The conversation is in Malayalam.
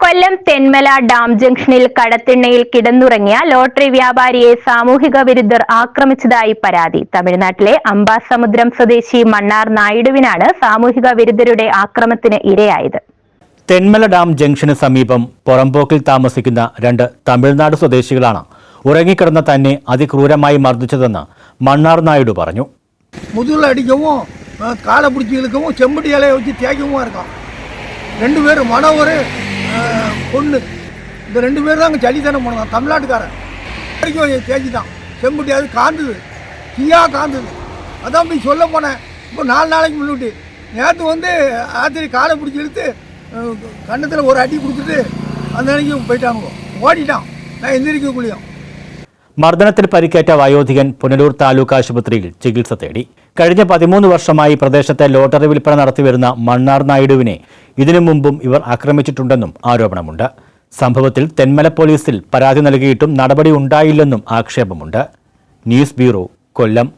കൊല്ലം തെന്മല ഡാം ജംഗ്ഷനിൽ കടത്തിണ്ണയിൽ കിടന്നുറങ്ങിയ ലോട്ടറി വ്യാപാരിയെ സാമൂഹിക വിരുദ്ധർ ആക്രമിച്ചതായി പരാതി തമിഴ്നാട്ടിലെ അംബാസമുദ്രം സ്വദേശി മണ്ണാർ നായിഡുവിനാണ് സാമൂഹിക വിരുദ്ധരുടെ ആക്രമണത്തിന് ഇരയായത് തെന്മല ഡാം ജംഗ്ഷന് സമീപം പുറമ്പോക്കിൽ താമസിക്കുന്ന രണ്ട് തമിഴ്നാട് സ്വദേശികളാണ് ഉറങ്ങിക്കിടന്ന തന്നെ അതിക്രൂരമായി മർദ്ദിച്ചതെന്ന് മണ്ണാർ നായിഡു പറഞ്ഞു முதுகில் அடிக்கவும் அஹ், காலை பிடிச்சி இழுக்கவும் செம்பட்டி இலையை வச்சு தேய்க்கவும் இருக்கான் ரெண்டு பேர் மனோவர் அஹ், பொண்ணு இந்த ரெண்டு பேர் தான் அங்கே சளித்தனம் பண்ணுவான் தமிழ்நாட்டுக்காரன் வரைக்கும் தேய்ச்சிட்டான் செம்பட்டி அது காந்தது தீயா காந்தது அதான் போய் சொல்ல போனேன் இப்போ நாலு நாளைக்கு முன்னிட்டு நேற்று வந்து ஆத்திரி காலை பிடிச்சி இழுத்து கன்னத்தில் ஒரு அடி கொடுத்துட்டு அந்த அன்னைக்கு போயிட்டானுங்க ஓடிட்டான் நான் எந்திரிக்கக்குள்ளேயும் മർദ്ദനത്തിൽ പരിക്കേറ്റ വയോധികൻ പുനലൂർ താലൂക്ക് ആശുപത്രിയിൽ ചികിത്സ തേടി കഴിഞ്ഞ പതിമൂന്ന് വർഷമായി പ്രദേശത്തെ ലോട്ടറി വിൽപ്പന നടത്തിവരുന്ന മണ്ണാർ നായിഡുവിനെ ഇതിനു മുമ്പും ഇവർ ആക്രമിച്ചിട്ടുണ്ടെന്നും ആരോപണമുണ്ട്. സംഭവത്തിൽ തെന്മല പോലീസിൽ പരാതി നൽകിയിട്ടും നടപടി ഉണ്ടായില്ലെന്നും ആക്ഷേപമുണ്ട്. News bureau Kollam.